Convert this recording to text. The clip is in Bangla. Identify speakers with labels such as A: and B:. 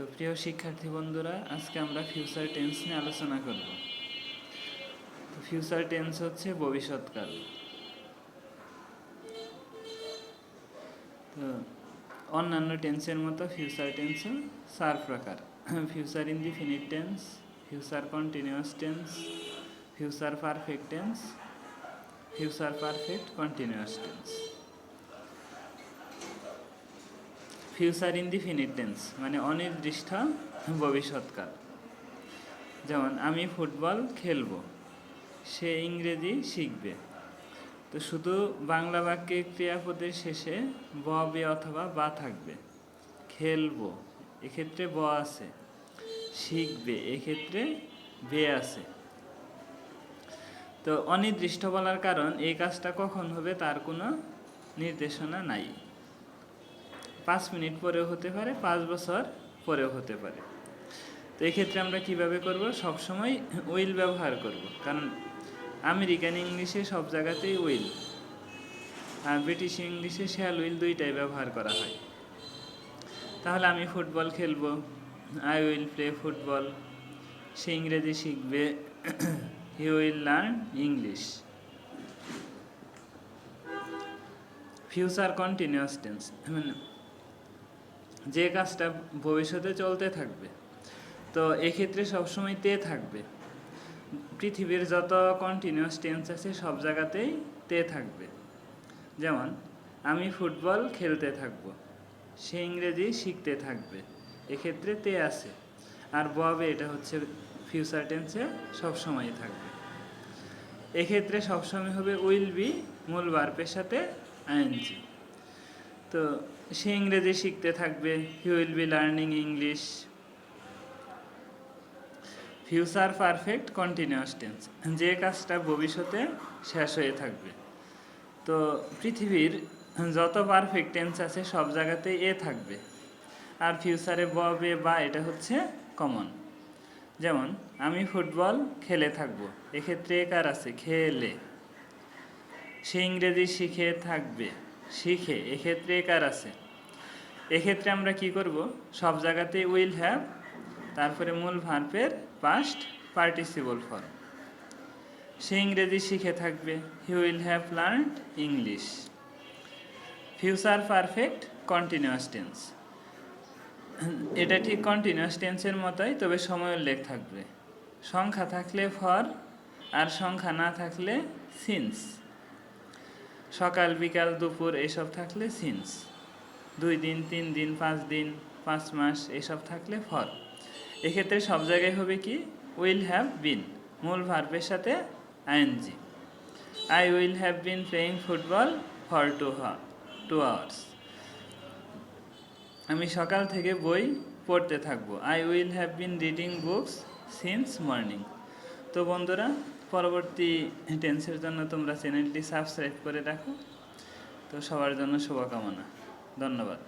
A: তো প্রিয় শিক্ষার্থী বন্ধুরা, আজকে আমরা ফিউচার টেন্স নিয়ে আলোচনা করব। তো ফিউচার টেন্স হচ্ছে ভবিষ্যৎকাল। তো অন্যান্য টেন্সের মতো ফিউচার টেন্সও চার প্রকার। Future indefinite tense future continuous tense future perfect tense future perfect continuous tense future indefinite tense মানে অনির্দিষ্ট ভবিষ্যৎকাল। যেমন, আমি ফুটবল খেলব, সে ইংরেজি শিখবে। তো শুধু বাংলা বাক্যে ক্রিয়াপদের শেষে ব বে অথবা বা থাকবে। খেলব, এক্ষেত্রে ব আছে। শিখবে, এক্ষেত্রে বে আছে। তো অনির্দিষ্ট বলার কারণ এই কাজটা কখন হবে তার কোনো নির্দেশনা নাই। পাঁচ মিনিট পরেও হতে পারে, পাঁচ বছর পরেও হতে পারে। তো এক্ষেত্রে আমরা কীভাবে করব? সবসময় উইল ব্যবহার করব। কারণ আমেরিকান ইংলিশে সব জায়গাতেই উইল, আর ব্রিটিশ ইংলিশে শ্যাল উইল দুইটাই ব্যবহার করা হয়। তাহলে আমি ফুটবল খেলব, আই উইল প্লে ফুটবল, সে ইংরেজি শিখবে, he will learn English. Future continuous tense মানে যে কাজটা ভবিষ্যতে চলতে থাকবে, তো এক্ষেত্রে সবসময় তে থাকবে। পৃথিবীর যত কন্টিনিউয়াস টেন্স আছে সব জায়গাতেই তে থাকবে। যেমন, আমি ফুটবল খেলতে থাকব, সে ইংরেজি শিখতে থাকবে, এক্ষেত্রে তে আছে। আর ববে এটা হচ্ছে ফিউচার টেন্সে সবসময় থাকবে। এক্ষেত্রে সবসময় হবে উইল বি মূল বার্পের সাথে আইএনজি। তো সে ইংরেজি শিখতে থাকবে। He will be learning English future perfect continuous tense যে কাজটা ভবিষ্যতে শেষ হয়ে থাকবে। তো পৃথিবীর যত পারফেক্ট টেন্স আছে, সব জায়গাতেই এ থাকবে। আর ফিউচারে ব, বে, বা, এটা হচ্ছে কমন যেমন, আমি ফুটবল খেলে থাকব। এক্ষেত্রে কার আছে? খেলে। সে ইংরেজি শিখে থাকবে। শিখে, এক্ষেত্রে কার আছে? এক্ষেত্রে আমরা কি করব? সব জায়গাতেই উইল হ্যাভ তারপরে মূল ভার্বের পাস্ট পার্টিসিপল ফর্ম সে ইংরেজি শিখে থাকবে। He will have learn English future perfect continuous tense এটা ঠিক কন্টিনিউয়াস টেন্সের মতোই, তবে সময় উল্লেখ থাকবে। সংখ্যা থাকলে ফর আর সংখ্যা না থাকলে সিন্স সকাল, বিকাল, দুপুর এসব থাকলে সিন্স। দুই দিন, তিন দিন, পাঁচ দিন, পাঁচ মাস এসব থাকলে ফর এক্ষেত্রে সব জায়গায় হবে কি? Will have been. মূল ভার্বের সাথে ING. I will have been playing football for two two hours. আমি সকাল থেকে বই পড়তে থাকব। I will have been reading books since morning. তো বন্ধুরা পরবর্তী টেন্সের জন্য তোমরা চ্যানেলটি সাবস্ক্রাইব করে রাখো। তো সবার জন্য শুভকামনা। ধন্যবাদ।